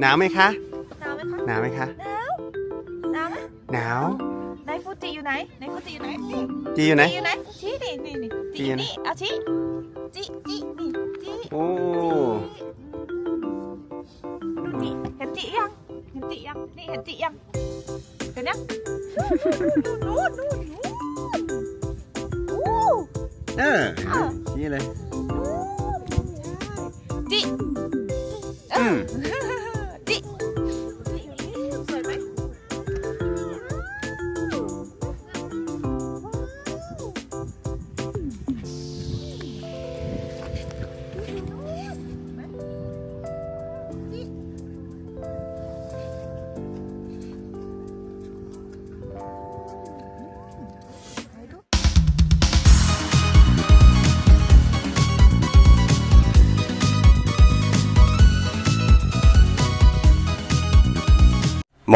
หนาวไหมคะ หนาวไหมคะหนาวไหมหนาวหนาวไหมหนาวไหนฟูจิอยู่ไหนไหนฟูจิอยู่ไหนนี่จีอยู่ไหนจิอยู่ไหนชี้นี่นี่นี่จิอยู่นี่เอาชี้จิจินี่จิโอ้ดูจิเห็นจิยัง เห็นจิยัง นี่เห็นจิยัง เห็นยังนู่นนู่นนู่นอู้เออชี้เลย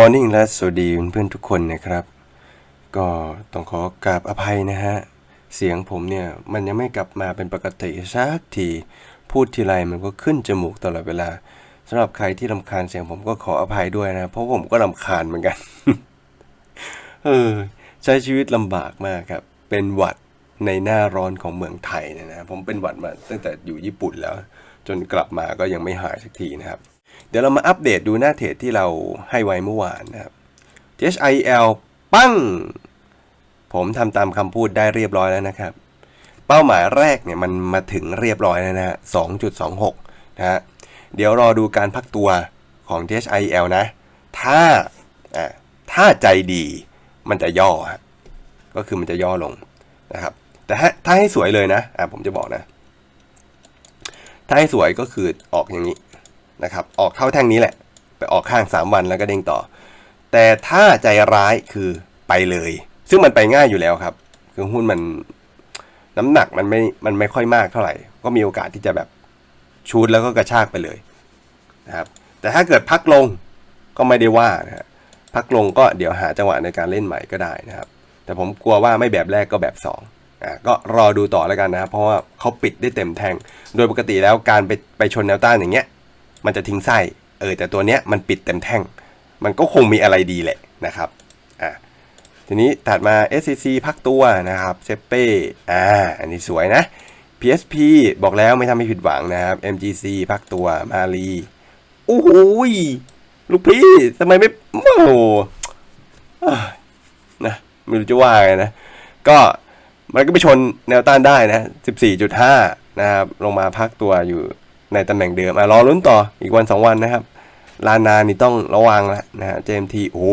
มอร์นิ่งและสวัสดีเพื่อนๆทุกคนนะครับ ก็ต้องขอกราบอภัยนะฮะ เสียงผมเนี่ย มันยังไม่กลับมาเป็นปกติสักที พูดทีไรมันก็ขึ้นจมูกตลอดเวลาสำหรับใครที่รำคาญเสียงผมก็ขออภัยด้วยนะ เพราะผมก็รำคาญเหมือนกัน เออ ใช้ชีวิตลำบากมากครับ เป็นหวัดในหน้าร้อนของเมืองไทยนยนะผมเป็นหวัดมาตั้งแต่อยู่ญี่ปุ่นแล้ว จนกลับมาก็ยังไม่หายสักทีนะครับ เดี๋ยวเรามาอัปเดตดูหน้าเทรดที่เราให้ไว้เมื่อวานนะครับ HIL ปั้ง ผมทำตามคำพูดได้เรียบร้อยแล้วนะครับ เป้าหมายแรกเนี่ยมันมาถึงเรียบร้อยแล้วนะฮะ2.26 นะฮะ เดี๋ยวรอดูการพักตัวของ HIL นะ ถ้าอ่าถ้าใจดีมันจะย่อฮะก็คือมันจะย่อลงนะครับ แต่ถ้าถ้าให้สวยเลยนะอ่าผมจะบอกนะ ถ้าให้สวยก็คือออกอย่างนี้ นะครับ ออกเท่าแท่งนี้แหละ ไปออกข้าง 3 วันแล้วก็เด้งต่อ แต่ถ้าใจร้ายคือไปเลย ซึ่งมันไปง่ายอยู่แล้วครับ คือหุ้นมันน้ำหนักมันไม่ มันไม่ค่อยมากเท่าไหร่ ก็มีโอกาสที่จะแบบชูดแล้วก็กระชากไปเลยนะครับ แต่ถ้าเกิดพักลงก็ไม่ได้ว่านะฮะพักลงก็เดี๋ยวหาจังหวะในการเล่นใหม่ก็ได้นะครับ แต่ผมกลัวว่าไม่แบบแรกก็แบบ2อ่าก็รอดูต่อแล้วกันนะครับ เพราะว่าเขาปิดได้เต็มแทง โดยปกติแล้วการไปไปชนแนวต้านอย่างเงี้ย มันจะทิ้งไส้เออแต่ตัวเนี้ยมันปิดเต็มแท่ง มันก็คงมีอะไรดีแหละนะครับอะทีนี้ถัดมา SCC พักตัวนะครับเซเป้อ่าอันนี้สวยนะ PSP บอกแล้วไม่ทำให้ผิดหวังนะครับ MGC พักตัวมาลีโอ้โหยลูกพี่ทำไมไม่โอ้โหนะไม่รู้จะว่าไงนะ ก็มันก็ไปชนแนวต้านได้นะ 14.5 นะครับ ลงมาพักตัวอยู่ ในตำแหน่งเดิมอะรอลุ้นต่ออีกวันสองวันนะครับ ลานานี่ต้องระวังแล้วนะฮะ JMT โอ้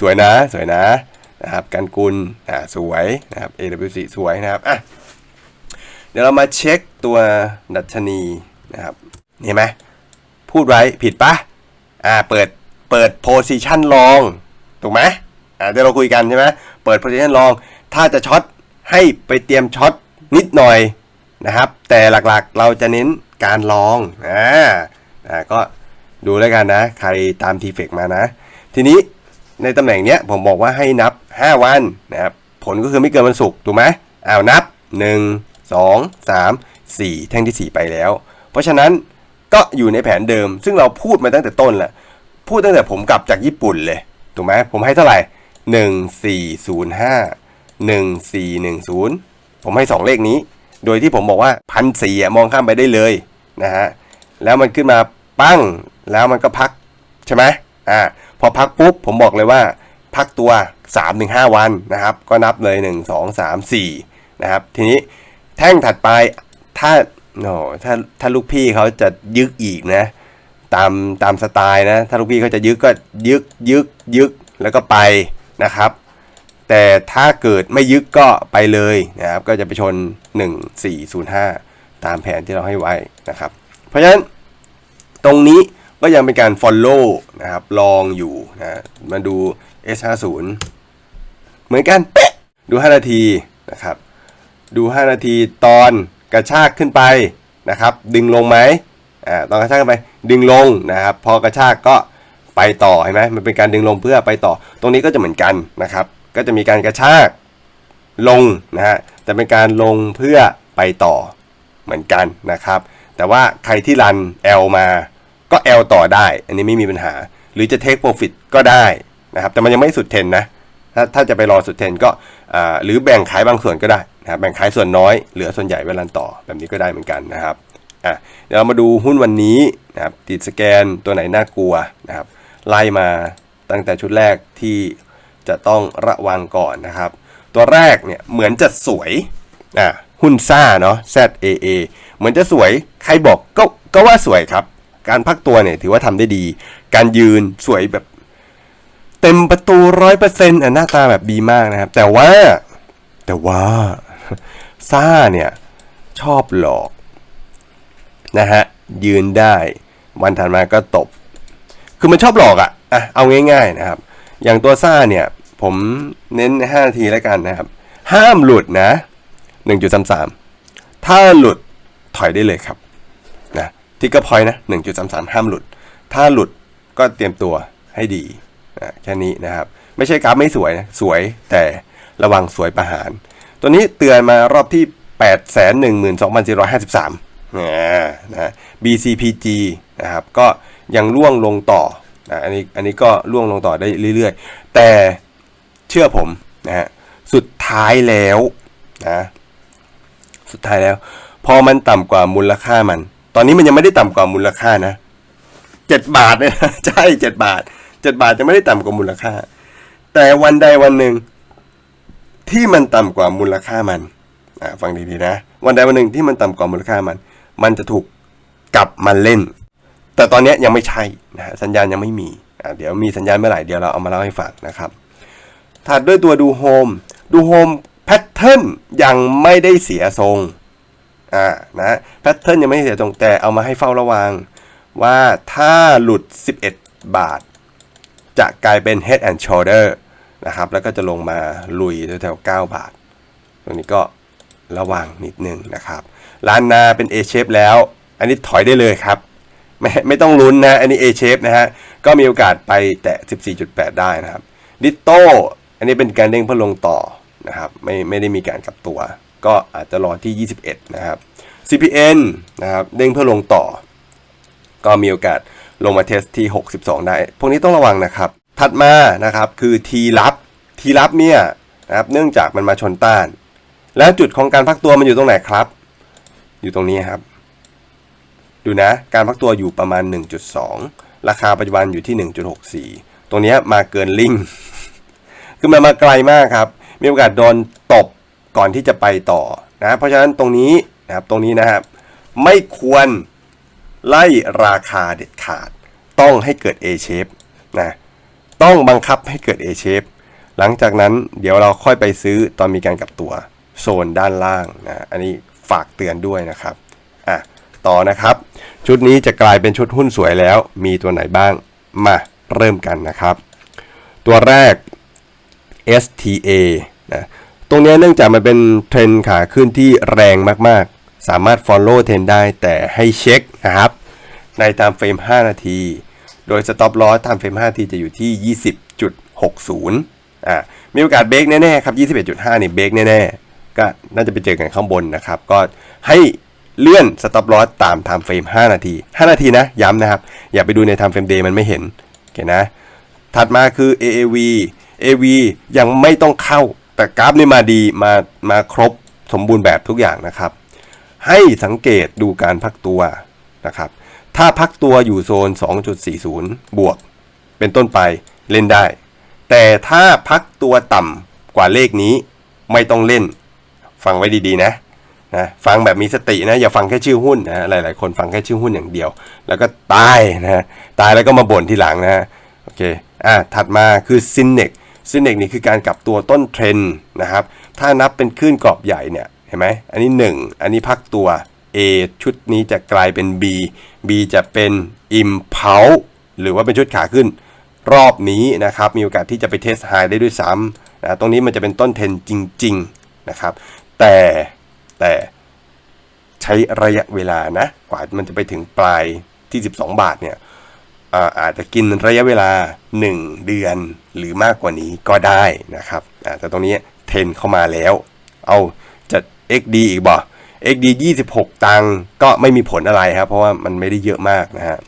สวยนะ สวยนะนะครับกันกุลอ่าสวยนะครับ AWC สวยนะครับอะเดี๋ยวเรามาเช็คตัวดัชนีนะครับเห็นไหมพูดไว้ผิดปะอ่าเปิดเปิด position ลองถูกไหมอ่าเดี๋ยวเราคุยกันใช่ไหมเปิด position ลอง ถ้าจะช็อตให้ไปเตรียมช็อตนิดหน่อยนะครับ แต่หลักๆเราจะเน้น การลองอ่าอ่าก็ดูแล้วกันนะ ใครตามทีเฟกมานะ ทีนี้ในตำแหน่งเนี้ยผมบอกว่าให้นับ 5 วันนะครับผลก็คือไม่เกินวันศุกร์ถูกไหมอ้าวนับ 1 2 3 4 แท่งที่ 4 ไปแล้ว เพราะฉะนั้นก็อยู่ในแผนเดิม ซึ่งเราพูดมาตั้งแต่ต้นแหละพูดตั้งแต่ผมกลับจากญี่ปุ่นเลยถูกไหมผมให้เท่าไหร่ 1405 1410 ผมให้ 2 เลขนี้ โดยที่ผมบอกว่าพันสี่มองข้ามไปได้เลย นะฮะแล้วมันขึ้นมาปั้งแล้วมันก็พักใช่ไหมอ่าพอพักปุ๊บผมบอกเลยว่า พักตัว 3-5 วันนะครับ ก็นับเลย 1 2 3 4 นะครับ ทีนี้แท่งถัดไปถ้าโนถ้าถ้าลูกพี่เขาจะยึกอีกนะ ตามตามสไตล์นะถ้าลูกพี่เขาจะยึกก็ยึกยึกยึกแล้วก็ไปนะครับ แต่ถ้าเกิดไม่ยึกก็ไปเลยนะครับ ก็จะไปชน 1405 ตามแผนที่เราให้ไว้นะครับ เพราะฉะนั้นตรงนี้ก็ยังเป็นการ follow นะครับ ลองอยู่นะมาดู S50 เหมือนกันเป๊ะดู 5 นาทีนะครับ ดู 5 นาทีตอนกระชากขึ้นไปนะครับ ดึงลงไหมอ่าตอนกระชากขึ้นไปดึงลงนะครับ พอกระชากก็ไปต่อเห็นไหมมันเป็นการดึงลงเพื่อไปต่อ ตรงนี้ก็จะเหมือนกันนะครับ ก็จะมีการกระชากลงนะฮะแต่เป็นการลงเพื่อไปต่อ เหมือนกันนะครับ แต่ว่าใครที่รัน L มาก็ L ต่อได้ อันนี้ไม่มีปัญหา หรือจะ take profit ก็ได้นะครับ แต่มันยังไม่สุดเทนนะ ถ้าถ้าจะไปรอสุดเทนก็หรือแบ่งขายบางส่วนก็ได้นะครับแบ่งขายส่วนน้อยเหลือส่วนใหญ่ไว้รันต่อแบบนี้ก็ได้เหมือนกันนะครับอะเดี๋ยวเรามาดูหุ้นวันนี้นะครับติดสแกนตัวไหนน่ากลัวนะครับไล่มาตั้งแต่ชุดแรกที่จะต้องระวังก่อนนะครับ ตัวแรกเนี่ยเหมือนจะสวยอะ หุ้นซ่าเนาะ ZAA เหมือนจะสวยใครบอกก็ก็ว่าสวยครับ การพักตัวเนี่ยถือว่าทำได้ดี การยืนสวยแบบเต็มประตูร้อยเปอร์เซ็นต์หน้าตาแบบดีมากนะครับ แต่ว่าแต่ว่าซ่าเนี่ยชอบหลอกนะฮะยืนได้ วันถัดมาก็ตบ คือมันชอบหลอกอะ่ะอะเอาง่ายๆนะครับ อย่างตัวซ่าเนี่ย ผมเน้น 5 นาทีแล้วกันนะครับ ห้ามหลุดนะ 1.33 ถ้าหลุดถอยได้เลยครับนะที่ก็พอยนะ1.33 ห้ามหลุด ถ้าหลุดก็เตรียมตัวให้ดีนะแค่นี้นะครับ ไม่ใช่กราฟไม่สวยนะ สวยแต่ระวังสวยประหาร ตัวนี้เตือนมารอบที่ 812,453นะนะ BCPG นะครับก็ยังล่วงลงต่อนะอันนี้อันนี้ก็ล่วงลงต่อได้เรื่อยๆ แต่เชื่อผมนะฮะสุดท้ายแล้วนะ สุดท้ายแล้ว พอมันต่ำกว่ามูลค่ามัน ตอนนี้มันยังไม่ได้ต่ำกว่ามูลค่านะเจ็ดบาทเนี่ยนะใช่เจ็ดบาทเจ็ดบาทจะไม่ได้ต่ำกว่ามูลค่า แต่วันใดวันหนึ่งที่มันต่ำกว่ามูลค่ามันฟังดีๆนะ วันใดวันหนึ่งที่มันต่ำกว่ามูลค่ามัน มันจะถูกกลับมาเล่น แต่ตอนนี้ยังไม่ใช่นะสัญญาณยังไม่มีเดี๋ยวมีสัญญาณเมื่อไหร่เดี๋ยวเราเอามาเล่าให้ฟังนะครับถัดด้วยตัวดูโฮมดูโฮม แพทเทิร์นยังไม่ได้เสียทรงอ่านะแพทเทิร์นยังไม่ได้เสียทรงแต่เอามาให้เฝ้าระวัง ว่าถ้าหลุด 11 บาท จะกลายเป็น head and shoulder นะครับ แล้วก็จะลงมาลุยแถวๆ9บาท ตรงนี้ก็ระวังนิดนึงนะครับร้านนาเป็น A shape แล้ว อันนี้ถอยได้เลยครับ ไม่ไม่ต้องลุ้นนะ อันนี้ A shape นะฮะ ก็มีโอกาสไปแตะ 14.8 ได้นะครับ ดิโต้อันนี้เป็นการเด้งเพื่อลงต่อ นะครับไม่ไม่ได้มีการกลับตัว ก็อาจจะรอที่ 21 นะครับ CPN นะครับเด้งเพื่อลงต่อ ก็มีโอกาสลงมาเทสที่ 62 ได้ พวกนี้ต้องระวังนะครับ ถัดมานะครับคือ T รับ T รับเนี่ยนะครับเนื่องจากมันมาชนต้าน แล้วจุดของการพักตัวมันอยู่ตรงไหนครับ อยู่ตรงนี้ครับ ดูนะการพักตัวอยู่ประมาณ 1.2 ราคาปัจจุบันอยู่ที่ 1.64 ตรงนี้มาเกินลิงคือมันมาไกลมากครับ มีโอกาสโดนตบก่อนที่จะไปต่อนะเพราะฉะนั้นตรงนี้นะครับตรงนี้นะครับ ไม่ควรไล่ราคาเด็ดขาด ต้องให้เกิด A shape นะต้องบังคับให้เกิด A shape หลังจากนั้นเดี๋ยวเราค่อยไปซื้อตอนมีการกลับตัวโซนด้านล่างนะอันนี้ฝากเตือนด้วยนะครับอะต่อนะครับ ชุดนี้จะกลายเป็นชุดหุ้นสวยแล้ว มีตัวไหนบ้างมาเริ่มกันนะครับ ตัวแรก STA นะตรงนี้เนื่องจากมันเป็นเทรนขาขึ้นที่แรงมากๆ สามารถ follow เทรนได้แต่ให้เช็คนะครับ ในตามเฟรม 5 นาที โดย stop loss ตามเฟรม 5 นาทีจะอยู่ที่ 20.60อ่ามีโอกาสเบรกแน่ๆครับ 21.5นี่เบรกแน่ๆ ก็น่าจะไปเจอกันข้างบนนะครับ ก็ให้เลื่อน stop loss ตาม time frame 5นาที 5 นาทีนะ ย้ำนะครับ อย่าไปดูใน time frame day มันไม่เห็นโอเคนะ ถัดมาคือ AAV AV ยังไม่ต้องเข้า แต่กราฟนี่มาดีมามาครบสมบูรณ์แบบทุกอย่างนะครับ ให้สังเกตดูการพักตัวนะครับ ถ้าพักตัวอยู่โซน 2.40 บวก เป็นต้นไปเล่นได้ แต่ถ้าพักตัวต่ำกว่าเลขนี้ไม่ต้องเล่น ฟังไว้ดีๆนะนะฟังแบบมีสตินะอย่าฟังแค่ชื่อหุ้นนะหลายๆ คนฟังแค่ชื่อหุ้นอย่างเดียว แล้วก็ตายนะตายแล้วก็มาบ่นทีหลังนะโอเคอะถัดมาคือซินเนก ซินเนกนี่คือการกลับตัวต้นเทรนนะครับ ถ้านับเป็นคลื่นกรอบใหญ่เนี่ย เห็นไหม อันนี้ 1 อันนี้พักตัว A ชุดนี้จะกลายเป็น B B จะเป็น Impulse หรือว่าเป็นชุดขาขึ้น รอบนี้นะครับ มีโอกาสที่จะไปเทสไฮได้ด้วยซ้ำนะ ตรงนี้มันจะเป็นต้นเทรนจริง ๆ นะครับ แต่แต่ใช้ระยะเวลานะ กว่ามันจะไปถึงปลายที่ 12 บาทเนี่ย อาจจะกินระยะเวลา 1 เดือนหรือมากกว่านี้ก็ได้นะครับแต่ตรงนี้เทรนเข้ามาแล้ว เอาจะ XD อีกบ่ XD 26 ตังก็ไม่มีผลอะไรครับ เพราะว่ามันไม่ได้เยอะมากนะฮะ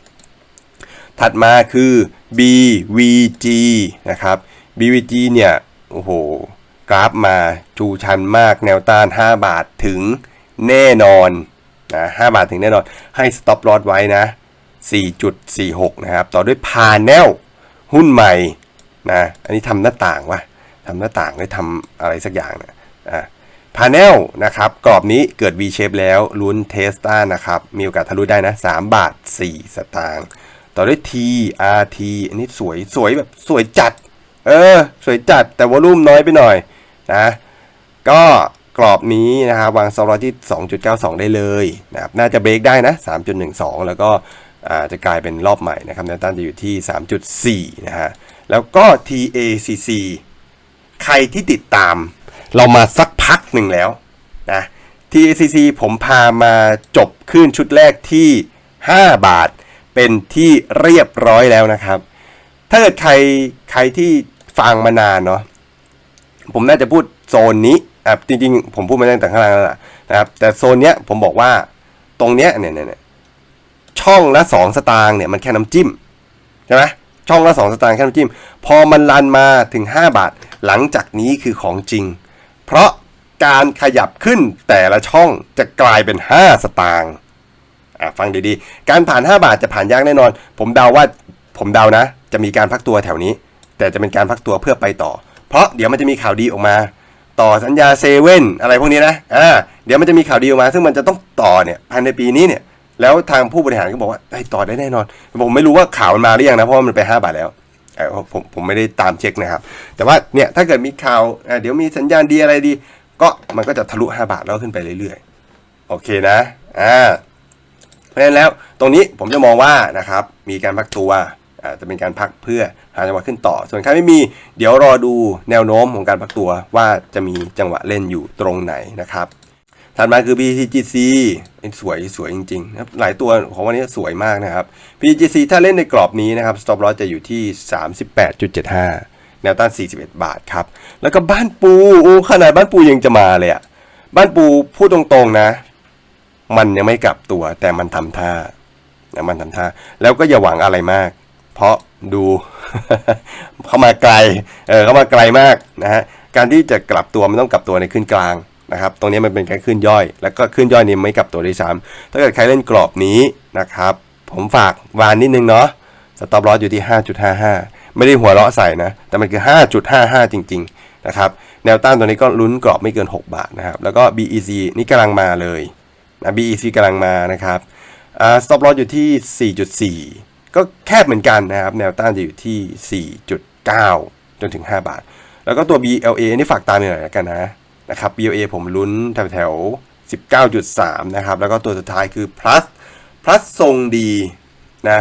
ถัดมาคือ BVG นะครับ BVG เนี่ย โอ้โห กราฟมาจูชันมากแนวต้าน 5 บาทถึงแน่นอนนะ5บาทถึงแน่นอน ให้ stop loss ไว้นะ 4.46 นะครับ ต่อด้วยพาแนลหุ้นใหม่นะ อันนี้ทำหน้าต่างวะทำหน้าต่างหรือทำอะไรสักอย่างนะอะพาแนลนะครับ กรอบนี้เกิด V shape แล้วลุ้นเทสตานะครับ มีโอกาสทะลุได้นะ 3 บาท 4 สตางค์ต่อด้วย TRT อันนี้สวยสวยแบบสวยจัด เออ สวยจัดแต่วอลุ่มน้อยไปหน่อยนะ ก็กรอบนี้นะครับวางซอลที่ 2.92 ได้เลยนะครับ น่าจะเบรกได้นะ 3.12 แล้วก็ จะกลายเป็นรอบใหม่นะครับแนวต้านจะอยู่ที่ 3.4 นะฮะ แล้วก็ TACC ใครที่ติดตาม เรามาสักพักหนึ่งแล้วนะ TACC ผมพามาจบขึ้นชุดแรกที่ 5 บาท เป็นที่เรียบร้อยแล้วนะครับ ถ้าเกิดใครใครที่ฟังมานานเนาะผมน่าจะพูดโซนนี้อะจริงๆ ผมพูดมาตั้งแต่ข้างล่างแล้วล่ะนะครับ แต่โซนเนี้ยผมบอกว่าตรงเนี้ยเนี่ยเนี่ยเนี่ย ช่องละสองสตางค์เนี่ยมันแค่น้ำจิ้มใช่ไหมช่องละสองสตางค์แค่น้ำจิ้ม พอมันลันมาถึง 5 บาท หลังจากนี้คือของจริง เพราะการขยับขึ้นแต่ละช่องจะกลายเป็น 5 สตางค์อะฟังดีๆ การผ่าน 5 บาทจะผ่านยากแน่นอน ผมเดาว่าผมเดานะ จะมีการพักตัวแถวนี้ แต่จะเป็นการพักตัวเพื่อไปต่อ เพราะเดี๋ยวมันจะมีข่าวดีออกมา ต่อสัญญาเซเว่นอะไรพวกนี้นะอ่าเดี๋ยวมันจะมีข่าวดีออกมา ซึ่งมันจะต้องต่อเนี่ยภายในปีนี้เนี่ย แล้วทางผู้บริหารก็บอกว่าได้ต่อได้แน่นอน ผมไม่รู้ว่าข่าวมันมาหรือยังนะ เพราะว่ามันไป 5 บาทแล้วผมผมไม่ได้ตามเช็คนะครับ แต่ว่าเนี่ยถ้าเกิดมีข่าวเดี๋ยวมีสัญญาณดีอะไรดี ก็มันก็จะทะลุ 5 บาทแล้วขึ้นไปเรื่อยๆ โอเคนะอ่าเพราะฉะนั้นแล้วตรงนี้ผมจะมองว่านะครับมีการพักตัวอ่าจะเป็นการพักเพื่อหาจังหวะขึ้นต่อ ส่วนใครไม่มีเดี๋ยวรอดูแนวโน้มของการพักตัวว่าจะมีจังหวะเล่นอยู่ตรงไหนนะครับ ถัดมาคือ BTGC เป็นสวยสวยจริงๆนะครับหลายตัวของวันนี้สวยมากนะครับ BTGC ถ้าเล่นในกรอบนี้นะครับ stop loss จะอยู่ที่ 38.75 แนวต้าน 41 บาทครับ แล้วก็บ้านปูโอ้ขนาดบ้านปูยังจะมาเลยอะบ้านปูพูดตรงๆนะ มันยังไม่กลับตัวแต่มันทำท่านะมันทำท่า แล้วก็อย่าหวังอะไรมาก เพราะดูเข้ามาไกลเออเข้ามาไกลมากนะฮะการที่จะกลับตัวมันต้องกลับตัวในขึ้นกลาง นะครับ ตรงนี้มันเป็นการขึ้นย่อย แล้วก็ขึ้นย่อยนี้ไม่กลับตัวด้วยซ้ำถ้าเกิดใครเล่นกรอบนี้นะครับ ผมฝากวานนิดนึงเนาะสต็อปลอสอยู่ที่ 5.55 ไม่ได้หัวเราะใส่นะ แต่มันคือ 5.55 จริง ๆ นะครับ แนวต้านตัวนี้ก็ลุ้นกรอบไม่เกิน 6 บาทนะครับ แล้วก็ BEC นี่กำลังมาเลยนะ BEC กำลังมานะครับอ่า stop loss อยู่ที่ 4.4 ก็แคบเหมือนกันนะครับ แนวต้านจะอยู่ที่ 4.9 จนถึง 5 บาท แล้วก็ตัว BLA นี่ฝากตามหน่อยล้วกันนะ นะครับ BLA ผมลุ้นแถวแถวๆ19.3 นะครับ แล้วก็ตัวสุดท้ายคือ plus plus ทรงดีนะ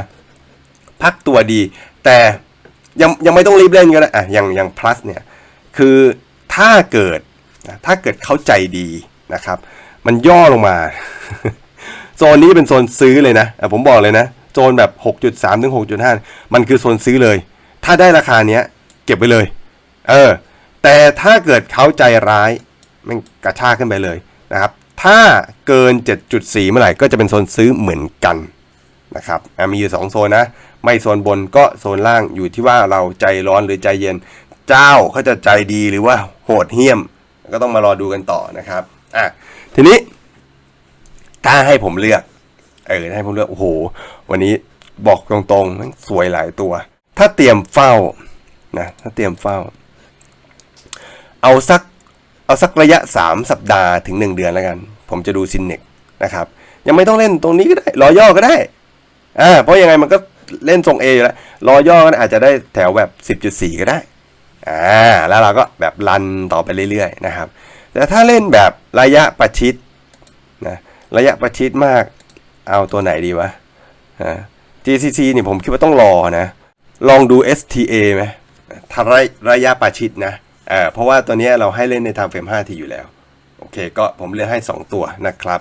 พักตัวดี แต่ยังยังไม่ต้องรีบเล่นก็ได้อะอย่างอย่าง plus เนี่ย คือถ้าเกิดถ้าเกิดเข้าใจดีนะครับ มันย่อลงมา โซนนี้เป็นโซนซื้อเลยนะอะผมบอกเลยนะ โซนแบบ 6.3 ถึง 6.5 มันคือโซนซื้อเลย ถ้าได้ราคาเนี้ย เก็บไปเลย เออ แต่ถ้าเกิดเขาใจร้าย มันกระชากขึ้นไปเลยนะครับ ถ้าเกิน 7.4 เมื่อไหร่ก็จะเป็นโซนซื้อเหมือนกันนะครับมีอยู่ 2 โซนนะ ไม่โซนบนก็โซนล่างอยู่ที่ว่าเราใจร้อนหรือใจเย็น เจ้าเขาจะใจดีหรือว่าโหดเหี้ยม ก็ต้องมารอดูกันต่อนะครับอะทีนี้ถ้าให้ผมเลือกเออให้ผมเลือกโอ้โห วันนี้บอกตรงๆมันสวยหลายตัว ถ้าเตรียมเฝ้านะถ้าเตรียมเฝ้า เอาสัก เอาสักระยะ 3 สัปดาห์ถึง 1 เดือนแล้วกัน ผมจะดูซินเน็กนะครับยังไม่ต้องเล่นตรงนี้ก็ได้รอย่อก็ได้อ่าเพราะยังไงมันก็เล่นทรง A อยู่แล้วรอย่อก็อาจจะได้แถวแบบ 10.4 ก็ได้อ่าแล้วเราก็แบบรันต่อไปเรื่อยๆนะครับแต่ถ้าเล่นแบบระยะประชิดนะระยะประชิดมากเอาตัวไหนดีวะอ่า GCC นี่ผมคิดว่าต้องรอนะ ลองดู STA ไหมถ้าระระยะประชิดนะ อ่าเพราะว่าตัวนี้เราให้เล่นใน time frame 5ทีอยู่แล้ว โอเค ก็ผมเลือกให้ 2 ตัวนะครับ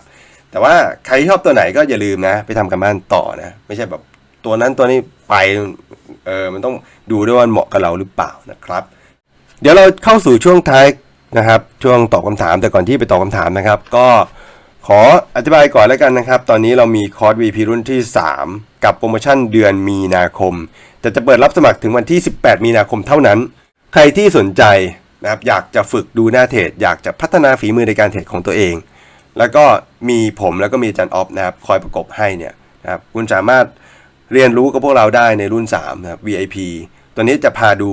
แต่ว่าใครชอบตัวไหนก็อย่าลืมนะ ไปทำกันบ้านต่อนะ ไม่ใช่แบบตัวนั้นตัวนี้ไปเออมันต้องดูด้วยว่าเหมาะกับเราหรือเปล่านะครับ เดี๋ยวเราเข้าสู่ช่วงท้ายนะครับ ช่วงตอบคำถามแต่ก่อนที่ไปตอบคำถามนะครับ ก็ขออธิบายก่อนแล้วกันนะครับ ตอนนี้เรามีคอร์ส VP รุ่นที่ 3 กับโปรโมชั่นเดือนมีนาคม แต่จะเปิดรับสมัครถึงวันที่ 18 มีนาคมเท่านั้น ใครที่สนใจนะครับอยากจะฝึกดูหน้าเทรดอยากจะพัฒนาฝีมือในการเทรดของตัวเอง แล้วก็มีผมแล้วก็มีอาจารย์ออฟนะครับคอยประกบให้เนี่ยนะครับคุณสามารถเรียนรู้กับพวกเราได้ในรุ่น3นะครับ VIP ตัวนี้จะพาดู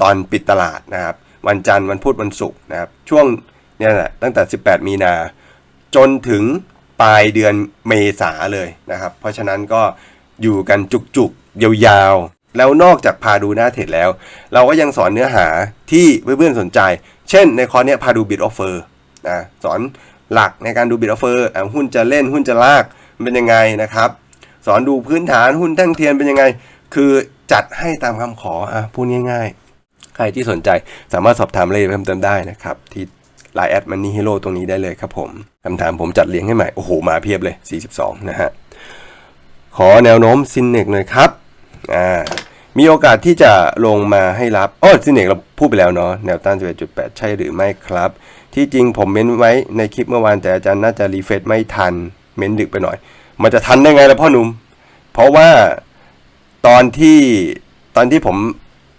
ตอนปิดตลาดนะครับ วันจันทร์วันพุธวันศุกร์นะครับ ช่วงเนี่ยแหละตั้งแต่ 18 มีนา จนถึงปลายเดือนเมษาเลยนะครับ เพราะฉะนั้นก็อยู่กันจุกๆ ยาว แล้วนอกจากพาดูหน้าเทรดแล้ว เราก็ยังสอนเนื้อหาที่เพื่อนๆสนใจ เช่นในคอร์สเนี้ยพาดูบิดออฟเฟอร์นะสอนหลักในการดูบิดออฟเฟอร์หุ้นจะเล่นหุ้นจะลากเป็นยังไงนะครับ สอนดูพื้นฐานหุ้นแท่งเทียนเป็นยังไง คือจัดให้ตามคำขออะพูดง่าย ๆ ใครที่สนใจสามารถสอบถามรายละเอียดเพิ่มเติมได้นะครับ ที่ไลน์แอดมันนี่ฮีโร่ตรงนี้ได้เลยครับผมคำถามผมจัดเรียงให้ใหม่ โอ้โห มาเพียบเลย 42 นะฮะ ขอแนวโน้มซินเนกหน่อยครับ อ่ามีโอกาสที่จะลงมาให้รับอ๋อซินเนกเราพูดไปแล้วเนาะแนวต้าน 11.8 ใช่หรือไม่ครับ ที่จริงผมเม้นไว้ในคลิปเมื่อวานแต่อาจารย์น่าจะรีเฟซไม่ทัน เม้นดึกไปหน่อย มันจะทันได้ไงล่ะพ่อหนุ่ม เพราะว่าตอนที่ตอนที่ผม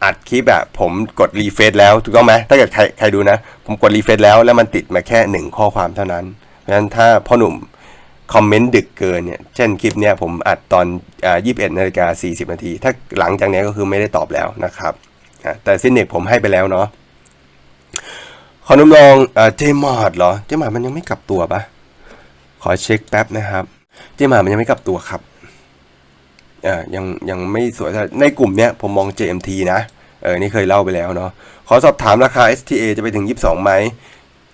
อัดคลิปอะผมกดรีเฟซแล้วถูกต้องไหมถ้าเกิดใครใครดูนะ ผมกดรีเฟซแล้วแล้วมันติดมาแค่หนึ่งข้อความเท่านั้นเพราะฉะนั้นถ้าพ่อหนุ่ม คอมเมนต์ดึกเกินเนี่ย เช่นคลิปเนี้ยผมอัดตอนอ่า21นาฬิกา40นาที ถ้าหลังจากนี้ก็คือไม่ได้ตอบแล้วนะครับแต่ซินเนกผมให้ไปแล้วเนาะขอนุ่มลองเจมอดเหรอ เจมอดมันยังไม่กลับตัวปะขอเช็คแป๊บนะครับ เจมอดมันยังไม่กลับตัวครับอ่ายังยังไม่สวยเท่าไหร่ในกลุ่มเนี้ยผมมอง JMT นะ เออ นี่เคยเล่าไปแล้วเนาะ ขอสอบถามราคา STA จะไปถึง 22ไหม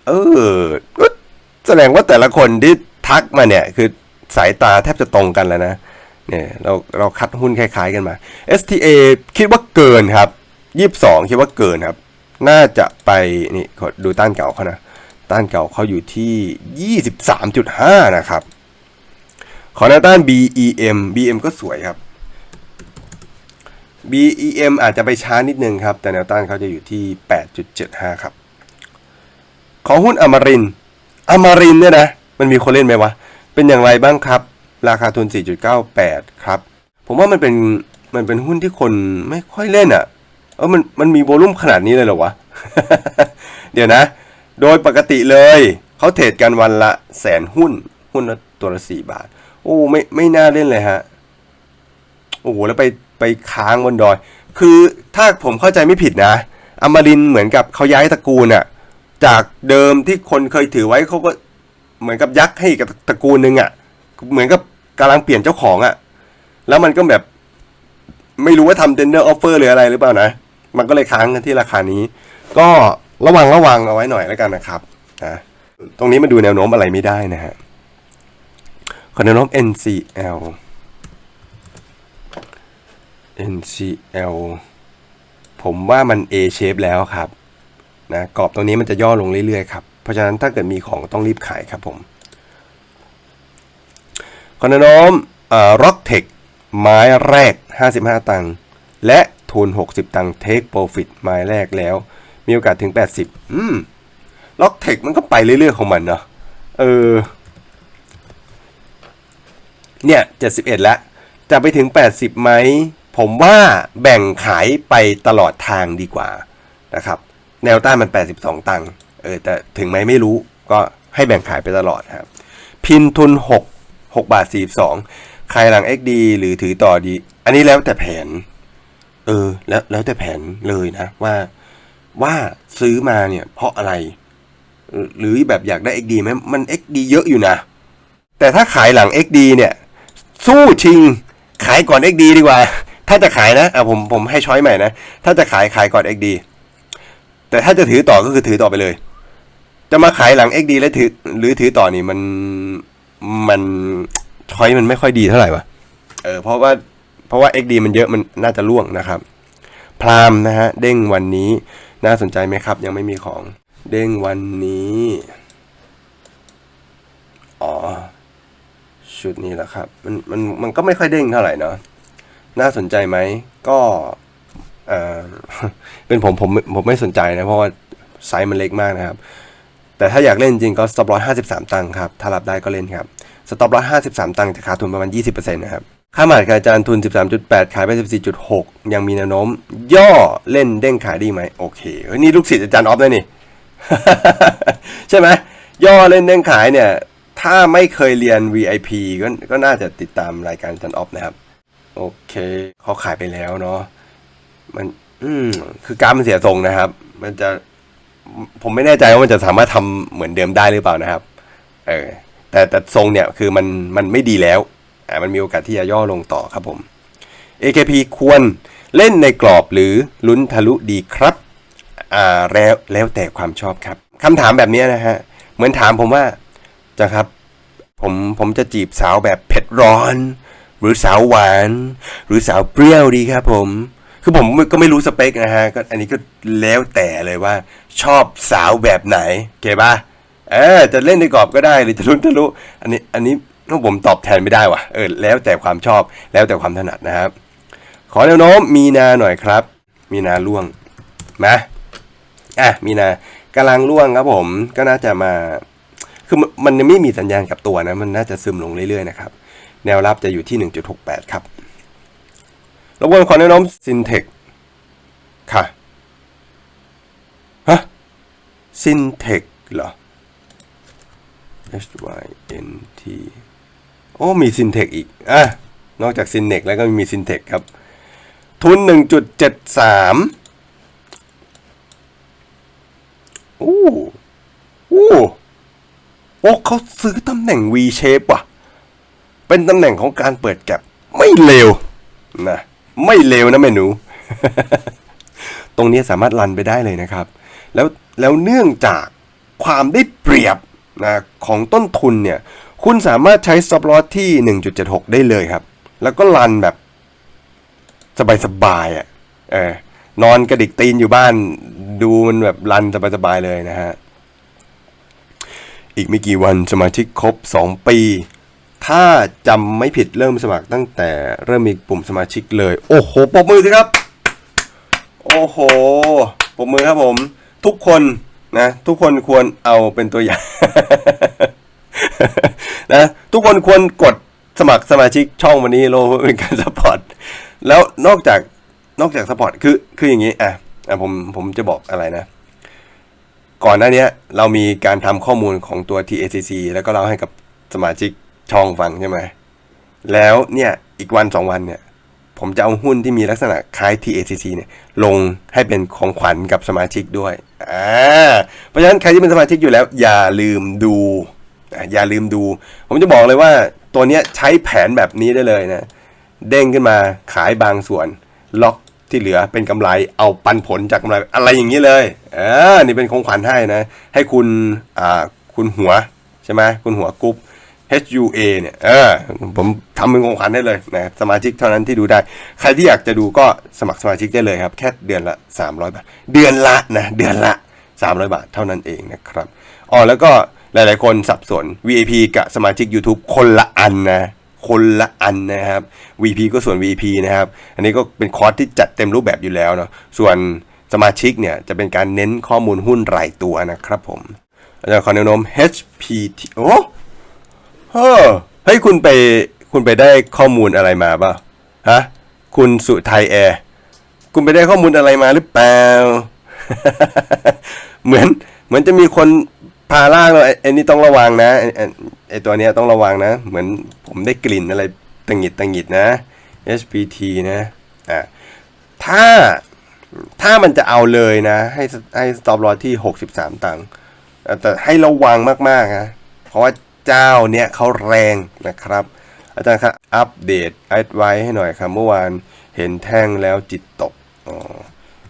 เออ แสดงว่าแต่ละคนที่ ทักมาเนี่ย คือสายตาแทบจะตรงกันแล้วนะเนี่ยเราเราคัดหุ้นคล้ายๆกันมา STA คิดว่าเกินครับ22คิดว่าเกินครับ น่าจะไปนี่ขอดูต้านเก่าเขานะ ต้านเก่าเขาอยู่ที่23.5นะครับ ขอแนวต้าน BEM BM ก็สวยครับ BEM อาจจะไปช้านิดนึงครับ แต่แนวต้านเขาจะอยู่ที่8.75ครับ ของหุ้นอมรินอมรินเนี่ยนะ มันมีคนเล่นไหมวะ เป็นอย่างไรบ้างครับ ราคาทุน 4.98 ครับ ผมว่ามันเป็นมันเป็นหุ้นที่คนไม่ค่อยเล่นอะ่ะ เออมันมันมีโวลุ่มขนาดนี้เลยเหรอวะ เดี๋ยวนะ โดยปกติเลยเขาเทรดกันวันละแสนหุ้น หุ้นละตัวละสี่บาท โอ้ไม่ไม่น่าเล่นเลยฮะ โอ้โหแล้วไปไปค้างบนดอย คือถ้าผมเข้าใจไม่ผิดนะอมรินเหมือนกับเขาย้ายตระกูลอะจากเดิมที่คนเคยถือไว้เขาก็ เหมือนกับยักษ์ให้กับตระกูลหนึ่งอะเหมือนกับกำลังเปลี่ยนเจ้าของอะแล้วมันก็แบบ ไม่รู้ว่าทำเทนเดอร์ออฟเฟอร์หรืออะไรหรือเปล่านะ มันก็เลยค้างกันที่ราคานี้ ก็ระวังระวังเอาไว้หน่อยแล้วกันนะครับนะตรงนี้มันดูแนวโน้มอะไรไม่ได้นะฮะขอแนวโน้ม NCL NCL ผมว่ามัน A shape แล้วครับนะกรอบตรงนี้มันจะย่อลงเรื่อยๆครับ ราะฉะนั้นถ้าเกิดมีของต้องรีบขายครับผมขอแนน้อมเอ่อ Rocktech ไม้แรก 55 ตังค์และทุน 60 ตังค์ Take Profit ไม้แรกแล้ว มีโอกาสถึง 80 อืม Rocktech มันก็ไปเรื่อยๆของมันเนาะเออ เนี่ย 71 แล้ว จะไปถึง 80ไหม ผมว่าแบ่งขายไปตลอดทางดีกว่านะครับ แนวต้านมัน 82 ตังค์ เออแต่ถึงไหมไม่รู้ก็ให้แบ่งขายไปตลอดครับ พินทุน 6 6 บาท 42ใครหลัง XD หรือถือต่อดี อันนี้แล้วแต่แผน เออ แล้วแล้วแต่แผนเลยนะ ว่าว่าซื้อมาเนี่ย เพราะอะไร หรือแบบอยากได้ XD ไหมมัน XD เยอะอยู่นะ แต่ถ้าขายหลัง XD เนี่ย สู้ชิง ขายก่อน XD ดีกว่า ถ้าจะขายนะอะผมผมให้ช้อยใหม่นะ ถ้าจะขายขายก่อน XD แต่ถ้าจะถือต่อก็คือถือต่อไปเลย จะมาขายหลัง XD แล้วถือ หรือถือต่อนี่มันมันช้อยมันไม่ค่อยดีเท่าไหร่วะเออเพราะว่าเพราะว่า XD มันเยอะมันน่าจะล่วงนะครับ พรามนะฮะ เด้งวันนี้น่าสนใจไหมครับ ยังไม่มีของ เด้งวันนี้ อ๋อ ชุดนี้แหละครับ มันมันมันก็ไม่ค่อยเด้งเท่าไหร่เนาะน่าสนใจไหมก็เออเป็นผมผมผมไม่สนใจนะ เพราะว่าไซส์มันเล็กมากนะครับ แต่ถ้าอยากเล่นจริงก็สต็อปร้อยห้าสิบสามตังค์ครับถ้ารับได้ก็เล่นครับสต็อปร้อยห้าสิบสามตังค์จะขาดทุนประมาณยี่สิบเปอร์เซ็นต์นะครับค่าหมาดกับอาจารย์ทุนสิบสามจุดแปดขายไปสิบสี่จุดหกยังมีแนวโน้ม ย่อเล่นเด้งขายดีไหมโอเคเฮ้ยนี่ลูกศิษย์อาจารย์ออฟเลยนี่ ใช่ไหมย่อเล่นเด้งขายเนี่ย ถ้าไม่เคยเรียน VIP ก็ก็น่าจะติดตามรายการอาจารย์ออฟนะครับ โอเคเขาขายไปแล้วเนาะมัน อืม คือการมันเสียทรงนะครับ มันจะ ผมไม่แน่ใจว่ามันจะสามารถทำเหมือนเดิมได้หรือเปล่านะครับ เออ แต่แต่ทรงเนี่ยคือมันมันไม่ดีแล้ว อ่า มันมีโอกาสที่จะย่อลงต่อครับผม AKP ควรเล่นในกรอบหรือลุ้นทะลุดีครับ อ่า แล้วแล้วแต่ความชอบครับคำถามแบบนี้นะฮะ เหมือนถามผมว่าจะครับ ผมผมจะจีบสาวแบบเผ็ดร้อน หรือสาวหวาน หรือสาวเปรี้ยวดีครับผม คือผมก็ไม่รู้สเปคนะฮะก็อันนี้ก็แล้วแต่เลยว่า ชอบสาวแบบไหนโอเคปะเออจะเล่นในกรอบก็ได้หรือจะลุ้นทะลุอันนี้อันนี้ผมตอบแทนไม่ได้ว่ะเออแล้วแต่ความชอบแล้วแต่ความถนัดนะครับ ขอแนวโน้มมีนาหน่อยครับ มีนาล่วงมาอะมีนากำลังล่วงครับผมก็น่าจะมาคือมันยังไม่มีสัญญาณกับตัวนะ มันน่าจะซึมลงเรื่อยๆนะครับ แนวรับจะอยู่ที่ 1.68 ครับ รบกวนขอแนวโน้มซินเทคค่ะ ฮะซินเทคเหรอ H Y N T โอ้ มีซินเทคอีก อะ นอกจากซินเนกแล้วก็มีซินเทคครับ ทุน 1.73 อู้อู้โอ้เขาซื้อตำแหน่ง V shape ว่ะ เป็นตำแหน่งของการเปิดแก็บไม่เลวนะ ไม่เลวนะแม่หนู ตรงนี้สามารถรันไปได้เลยนะครับ แล้วแล้วเนื่องจากความได้เปรียบนะของต้นทุนเนี่ย คุณสามารถใช้ stop loss ที่ 1.76 ได้เลยครับ แล้วก็รันแบบ สบายๆอะเออนอนกระดิกตีนอยู่บ้านดูมันแบบรันสบายๆเลยนะฮะ อีกไม่กี่วันสมาชิกครบ 2 ปี ถ้าจำไม่ผิดเริ่มสมัครตั้งแต่เริ่มมีปุ่มสมาชิกเลย โอ้โหปรบมือสิครับ โอ้โหปรบมือครับผม ทุกคนนะ ทุกคนควรเอาเป็นตัวอย่างนะทุกคนควรกดสมัครสมาชิกช่องวันนี้โลเพื่อเป็นการสปอร์ตแล้วนอกจากนอกจากสปอร์ตคือคืออย่างนี้อะอะผมผมจะบอกอะไรนะ ก่อนหน้านี้เรามีการทำข้อมูลของตัว TACC แล้วก็เล่าให้กับสมาชิก ช่องฟังใช่ไหมแล้วเนี่ยอีกวันสองวันเนี่ย ผมจะเอาหุ้นที่มีลักษณะคล้าย TACC เนี่ยลงให้เป็นของขวัญกับสมาชิกด้วยอ่าเพราะฉะนั้นใครที่เป็นสมาชิกอยู่แล้ว อย่าลืมดูอะอย่าลืมดู ผมจะบอกเลยว่าตัวเนี้ยใช้แผนแบบนี้ได้เลยนะ เด้งขึ้นมาขายบางส่วน ล็อกที่เหลือเป็นกำไรเอาปันผลจากกำไรอะไรอย่างนี้เลยเออนี่เป็นของขวัญให้นะ ให้คุณอ่าคุณหัวใช่ไหมคุณหัวกรุ๊ป HUA เนี่ย เออ ผมทำเป็นของขวัญได้เลยนะสมาชิกเท่านั้นที่ดูได้ ใครที่อยากจะดูก็สมัครสมาชิกได้เลยครับ แค่เดือนละ 300 บาท เดือนละนะ เดือนละ 300 บาทเท่านั้นเองนะครับ อ๋อ แล้วก็หลาย ๆ คนสับสน VIP กับสมาชิก YouTube คนละอันนะ คนละอันนะครับ VP ก็ส่วน VP นะครับ อันนี้ก็เป็นคอร์สที่จัดเต็มรูปแบบอยู่แล้วเนาะ ส่วนสมาชิกเนี่ยจะเป็นการเน้นข้อมูลหุ้นรายตัวนะครับผมอาจารย์ขอแนวโน้ม HPT โอ้ เฮ้อเฮ้ยคุณไปคุณไปได้ข้อมูลอะไรมาเปล่าฮะคุณสุไทยแอร์คุณไปได้ข้อมูลอะไรมาหรือเปล่า เหมือนเหมือนจะมีคนพาล่างเราไอ้นี่ต้องระวังนะไอ้ตัวเนี้ยต้องระวังนะ เหมือนผมได้กลิ่นอะไรตังหงิดตังหงิดนะ HPT นะอะถ้าถ้ามันจะเอาเลยนะ ให้ให้ stop loss ที่ 63 ตังค์อะแต่ให้ระวังมาก ๆ นะ เพราะว่า เจ้าเนี้ยเขาแรงนะครับ อาจารย์ครับอัปเดตแอดไว้ให้หน่อยครับเมื่อวานเห็นแท่งแล้วจิตตกอ๋อ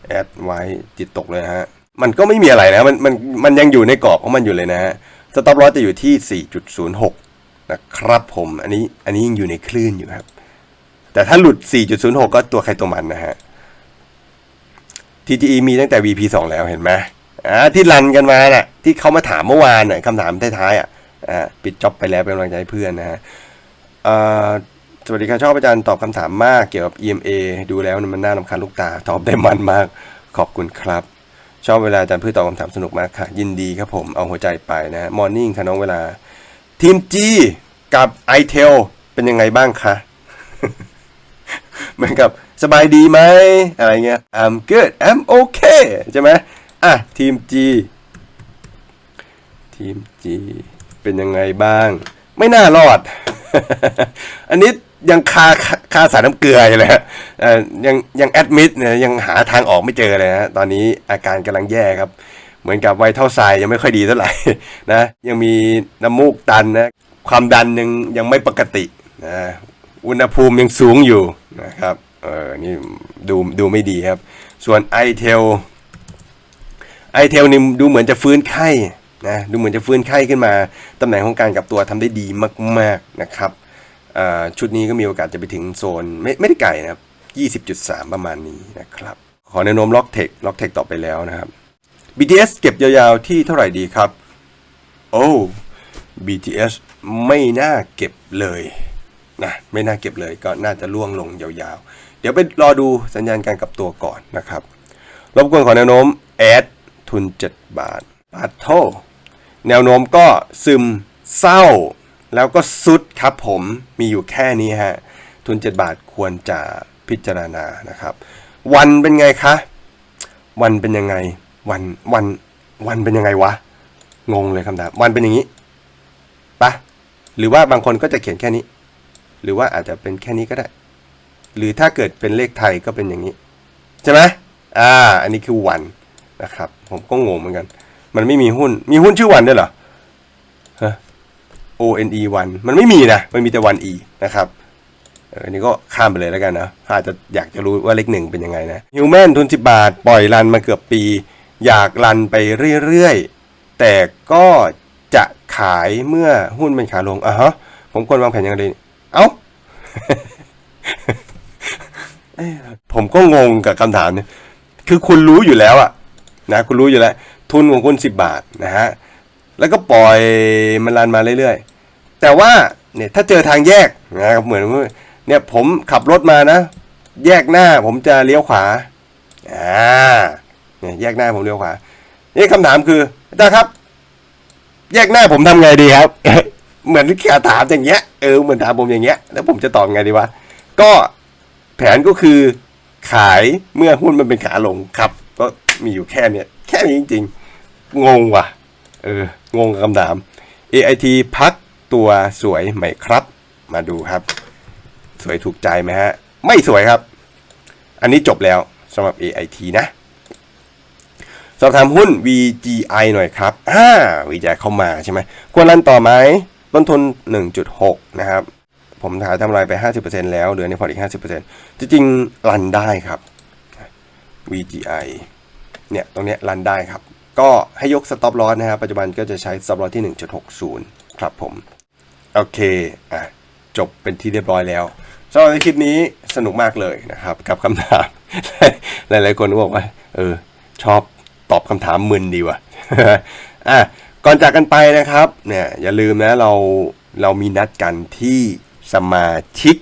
แอดไว้จิตตกเลยฮะมันก็ไม่มีอะไรนะมันมันมันยังอยู่ในกรอบของมันอยู่เลยนะฮะสต็อปลอสจะอยู่ที่ 4.06 นะครับผมอันนี้อันนี้ยังอยู่ในคลื่นอยู่ครับ แต่ถ้าหลุด 4.06 ก็ตัวใครตัวมันนะฮะ TGE มีตั้งแต่ VP 2 แล้วเห็นไหมอ่าที่รันกันมาน่ะ ที่เขามาถามเมื่อวานน่ะคำถามท้ายๆอะ อ่าปิดจ็อบไปแล้วเป็นกำลังใจให้เพื่อนนะฮะอ่าสวัสดีครับชอบอาจารย์ตอบคำถามมากเกี่ยวกับ EMA ดูแล้วมันน่ารำคาญลูกตา ตอบได้มันมากขอบคุณครับ ชอบเวลาอาจารย์พืชตอบคำถามสนุกมากค่ะ ยินดีครับผมเอาหัวใจไปนะมอร์นิ่งค่ะน้องเวลา ทีมจีกับ i t e l เป็นยังไงบ้างคะเหมือนกับสบายดีไหมอะไรเงี้ย I'm good I'm okay ใช่ไหมอะทีม G ทีม G เป็นยังไงบ้าง ไม่น่ารอด อันนี้ยังคาคาสารน้ำเกลืออยู่เลยฮะยังยังแอดมิดเนี่ยยังหาทางออกไม่เจอเลยฮะตอนนี้อาการกำลังแย่ครับ เหมือนกับไวท์เท่าทรายยังไม่ค่อยดีเท่าไหร่นะยังมีน้ำมูกตันนะความดันยังยังไม่ปกตินะอุณหภูมิยังสูงอยู่นะครับเออนี่ดูดูไม่ดีครับ ส่วนไอเทลไอเทลนี่ดูเหมือนจะฟื้นไข้ นะดูเหมือนจะฟื้นไข้ขึ้นมา ตำแหน่งของการกลับตัวทำได้ดีมาก ๆนะครับชุดนี้ก็มีโอกาสจะไปถึงโซนไม่ไม่ได้ไกลนะครับ20.3 ประมาณนี้นะครับ ขอแนะนำล็อกเทคล็อกเทคต่อไปแล้วนะครับ BTS เก็บยาวๆที่เท่าไหร่ดีครับ โอ้ BTS ไม่น่าเก็บเลยนะไม่น่าเก็บเลยก็น่าจะล่วงลงยาวๆ เดี๋ยวไปรอดูสัญญาณการกลับตัวก่อนนะครับรบกวนขอแนวโน้มแอดทุน 7 บาทบาทโท แนวโน้มก็ซึมเศร้า แล้วก็สุดครับผมมีอยู่แค่นี้ฮะ ทุน 7 บาทควรจะพิจารณานะครับ วันเป็นไงคะ วันเป็นยังไง วันวันวันเป็นยังไงวะ งงเลยคำถามวันเป็นอย่างนี้ปะหรือว่าบางคนก็จะเขียนแค่นี้ หรือว่าอาจจะเป็นแค่นี้ก็ได้ หรือถ้าเกิดเป็นเลขไทยก็เป็นอย่างนี้ ใช่ไหมอ่า อันนี้คือวันนะครับ ผมก็งงเหมือนกัน มันไม่มีหุ้น มีหุ้นชื่อวันด้วยเหรอฮะ O N E วันมันไม่มีนะ มันมีแต่วัน E นะครับอันนี้ก็ข้ามไปเลยแล้วกันนะอาจจะอยากจะรู้ว่าเลขหนึ่งเป็นยังไงนะฮิวแมนทุนสิบาท ปล่อยรันมาเกือบปี อยากรันไปเรื่อยๆ แต่ก็จะขายเมื่อหุ้นเป็นขาลงอะฮะ ผมควรวางแผนยังไงดีเอ้า ผมก็งงกับคำถามเนี่ยคือคุณรู้อยู่แล้วอะนะ คุณรู้อยู่แล้ว ทุนของคุณสิบบาทนะฮะ แล้วก็ปล่อยมันรันมาเรื่อยๆ แต่ว่าเนี่ยถ้าเจอทางแยกนะครับเหมือนว่าเนี่ยผมขับรถมานะ แยกหน้าผมจะเลี้ยวขวาอ่าเนี่ยแยกหน้าผมเลี้ยวขวานี่คำถามคืออาจารย์ครับ แยกหน้าผมทำไงดีครับ เหมือนที่ถามอย่างเงี้ยเออเหมือนถามผมอย่างเงี้ยแล้วผมจะตอบไงดีวะก็แผนก็คือขายเมื่อหุ้นมันเป็นขาลงครับ ก็มีอยู่แค่เนี้ย แค่นี้จริงๆ งงว่ะ เออ งงกับคำถาม AIT พักตัวสวยไหมครับ มาดูครับ สวยถูกใจไหมฮะ ไม่สวยครับ อันนี้จบแล้วสำหรับ AIT นะ สอบถามหุ้น VGI หน่อยครับอ่า VGI เข้ามาใช่ไหมควรรันต่อไหมต้นทุน 1.6 นะครับ ผมถ่ายทำลายไป 50%แล้วเหลือในพอร์ตอีก 50%จริงๆ รันได้ครับ VGI เนี่ยตรงเนี้ยรันได้ครับ ก็ให้ยก stop loss นะครับปัจจุบันก็จะใช้ stop loss ที่ 1.60 ครับผม โอเคอะจบเป็นที่เรียบร้อยแล้วสำหรับในคลิปนี้สนุกมากเลยนะครับ กับคำถาม หลายๆคนก็บอกว่า เออ ชอบตอบคำถามมึนดีว่ะอะก่อนจากกันไปนะครับเนี่ยอย่าลืมนะเราเรามีนัดกันที่สมาชิก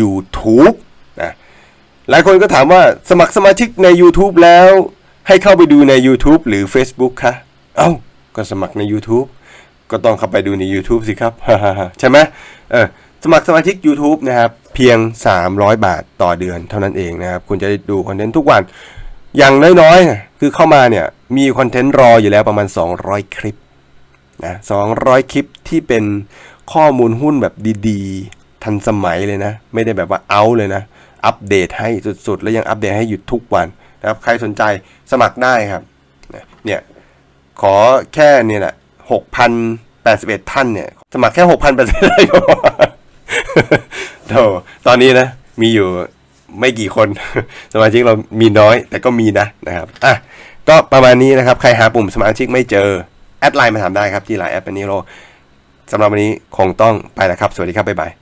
YouTube นะหลายคนก็ถามว่าสมัครสมาชิกใน YouTube แล้ว ให้เข้าไปดูใน YouTube หรือ Facebook คะ เอ้า ก็สมัครใน YouTube ก็ต้องเข้าไปดูใน YouTube สิครับ ใช่ไหมเออสมัครสมาชิก YouTube นะครับ เพียง 300 บาทต่อเดือนเท่านั้นเองนะครับ คุณจะได้ดูคอนเทนต์ทุกวัน อย่างน้อยๆนะคือเข้ามาเนี่ย มีคอนเทนต์รออยู่แล้วประมาณ 200 คลิปนะ200 คลิปที่เป็นข้อมูลหุ้นแบบดีๆ ทันสมัยเลยนะ ไม่ได้แบบว่าเอาเลยนะ อัปเดตให้สุดๆ แล้วยังอัปเดตให้อยู่ทุกวัน นะครับใครสนใจสมัครได้ครับเนี่ยขอแค่เนี่ยแหละหกพันแปดสิบเอ็ดท่านเนี่ย สมัครแค่หกพันแปดสิบได้ก็พอโธ่ตอนนี้นะ มีอยู่ไม่กี่คน สมาชิกเรามีน้อย แต่ก็มีนะนะครับอะก็ประมาณนี้นะครับ ใครหาปุ่มสมาชิกไม่เจอ แอดไลน์มาถามได้ครับที่ไลน์แอดเป็นนิโรสำหรับวันนี้คงต้องไปแล้วครับ สวัสดีครับ บ๊ายบาย